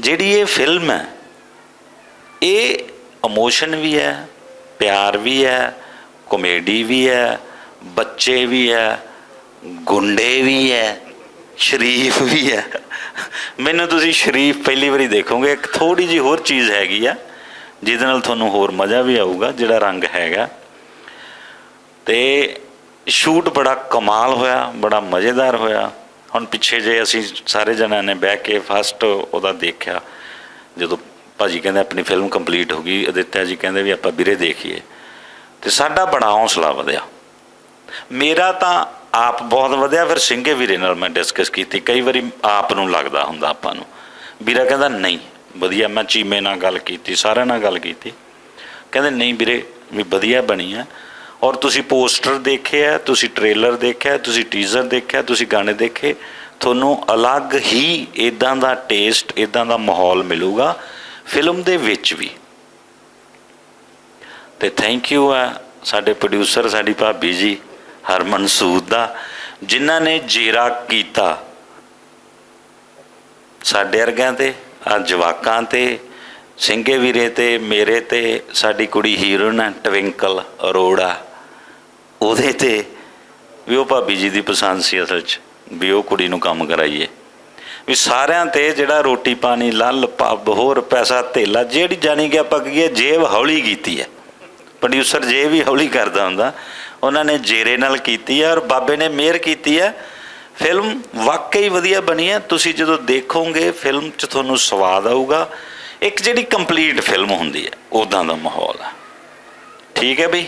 ਜਿਹੜੀ ਇਹ ਫਿਲਮ ਹੈ, ਇਹ ਇਮੋਸ਼ਨ ਵੀ ਹੈ, ਪਿਆਰ ਵੀ ਹੈ ਕਾਮੇਡੀ ਵੀ ਹੈ, ਬੱਚੇ ਵੀ ਹੈ, ਗੁੰਡੇ ਵੀ ਹੈ, ਸ਼ਰੀਫ ਵੀ ਹੈ। ਮੈਨੂੰ ਤੁਸੀਂ ਸ਼ਰੀਫ ਪਹਿਲੀ ਵਾਰੀ ਦੇਖੋਗੇ, ਇੱਕ ਥੋੜੀ ਜੀ ਹੋਰ ਚੀਜ਼ ਹੈਗੀ ਆ, ਜਿਹਦੇ ਨਾਲ ਤੁਹਾਨੂੰ ਹੋਰ ਮਜ਼ਾ ਵੀ ਆਊਗਾ, ਜਿਹੜਾ ਰੰਗ ਹੈਗਾ। ਤੇ ਸ਼ੂਟ ਬੜਾ ਕਮਾਲ ਹੋਇਆ, ਬੜਾ ਮਜ਼ੇਦਾਰ ਹੋਇਆ। ਹੁਣ ਪਿੱਛੇ ਜੇ ਅਸੀਂ ਸਾਰੇ ਜਣਿਆਂ ਨੇ ਬਹਿ ਕੇ ਫਸਟ ਉਹਦਾ ਦੇਖਿਆ, ਜਦੋਂ ਭਾਜੀ ਕਹਿੰਦੇ ਆਪਣੀ ਫਿਲਮ ਕੰਪਲੀਟ ਹੋ ਗਈ, ਅਦਿੱਤਿਆ ਜੀ ਕਹਿੰਦੇ ਵੀ ਆਪਾਂ ਵੀਰੇ ਦੇਖੀਏ। ਤੇ ਸਾਡਾ ਬੜਾ ਹੌਸਲਾ ਵਧਿਆ। ਮੇਰਾ ਤਾਂ ਆਪ ਬਹੁਤ ਵਧਿਆ, ਫਿਰ ਸਿੰਘੇ ਵੀਰੇ ਨਾਲ ਮੈਂ ਡਿਸਕਸ ਕੀਤੀ। ਕਈ ਵਾਰੀ ਆਪ ਨੂੰ ਲੱਗਦਾ ਹੁੰਦਾ ਆਪਾਂ ਨੂੰ। ਵੀਰਾ ਕਹਿੰਦਾ, ਨਹੀਂ, ਵਧੀਆ, ਮੈਂ ਚੀਮੇ ਨਾਲ ਗੱਲ ਕੀਤੀ, ਸਾਰਿਆਂ ਨਾਲ ਗੱਲ ਕੀਤੀ। ਕਹਿੰਦੇ, ਨਹੀਂ ਵੀਰੇ, ਵੀ ਵਧੀਆ ਬਣੀ ਆ। ਔਰ ਤੁਸੀਂ ਪੋਸਟਰ ਦੇਖਿਆ ਤੁਸੀਂ ਟ੍ਰੇਲਰ ਦੇਖਿਆ, ਤੁਸੀਂ ਟੀਜ਼ਰ ਦੇਖਿਆ, ਤੁਸੀਂ ਗਾਣੇ ਦੇਖੇ, ਤੁਹਾਨੂੰ ਅਲੱਗ ਹੀ ਇਦਾਂ ਦਾ ਟੇਸਟ ਇਦਾਂ ਦਾ ਮਾਹੌਲ ਮਿਲੂਗਾ, ਫਿਲਮ ਦੇ ਵਿੱਚ ਵੀ। ਤੇ ਥੈਂਕ ਯੂ ਆ ਸਾਡੇ ਪ੍ਰੋਡਿਊਸਰ ਸਾਡੀ ਭਾਬੀ ਜੀ, ਹਰਮਨ ਸੂਦ ਦਾ, ਜਿਨ੍ਹਾਂ ਨੇ ਜੇਰਾ ਕੀਤਾ ਸਾਡੇ ਵਰਗਿਆਂ ਤੇ, ਆ ਜਵਾਕਾਂ ਤੇ, ਸਿੰਘੇ ਵੀਰੇ ਤੇ, ਮੇਰੇ ਤੇ, ਸਾਡੀ ਕੁੜੀ ਹੀਰੋਇਨ ਹੈ ਟਵਿੰਕਲ ਅਰੋੜਾ। ਉਹਦੇ ਤੇ ਵੀ ਉਹ ਭਾਬੀ ਜੀ ਦੀ ਪਸੰਦ ਸੀ ਅਸਲ 'ਚ, ਵੀ ਉਹ ਕੁੜੀ ਨੂੰ ਕੰਮ ਕਰਾਈਏ। ਵੀ ਸਾਰਿਆਂ ਤੇ ਜਿਹੜਾ ਰੋਟੀ ਪਾਣੀ ਲੱਲ ਪੱਬ, ਹੋਰ ਪੈਸਾ, ਧੇਲਾ, ਜਿਹੜੀ ਜਾਣੀ ਕਿ ਆਪਾਂ ਕਹੀਏ ਜੇਬ ਹੌਲੀ ਕੀਤੀ ਹੈ। ਪ੍ਰੋਡਿਊਸਰ ਜੇਬ ਵੀ ਹੌਲੀ ਕਰਦਾ ਹੁੰਦਾ, ਉਹਨਾਂ ਨੇ ਜੇਰੇ ਨਾਲ ਕੀਤੀ ਹੈ ਔਰ ਬਾਬੇ ਨੇ ਮਿਹਰ ਕੀਤੀ ਹੈ। ਫਿਲਮ ਵਾਕਈ ਵਧੀਆ ਬਣੀ ਹੈ। ਤੁਸੀਂ ਜਦੋਂ ਦੇਖੋਗੇ, ਫਿਲਮ 'ਚ ਤੁਹਾਨੂੰ ਸਵਾਦ ਆਊਗਾ। ਇੱਕ ਜਿਹੜੀ ਕੰਪਲੀਟ ਫਿਲਮ ਹੁੰਦੀ ਹੈ ਉਦਾਂ ਦਾ ਮਾਹੌਲ ਹੈ ਠੀਕ ਹੈ ਬਈ?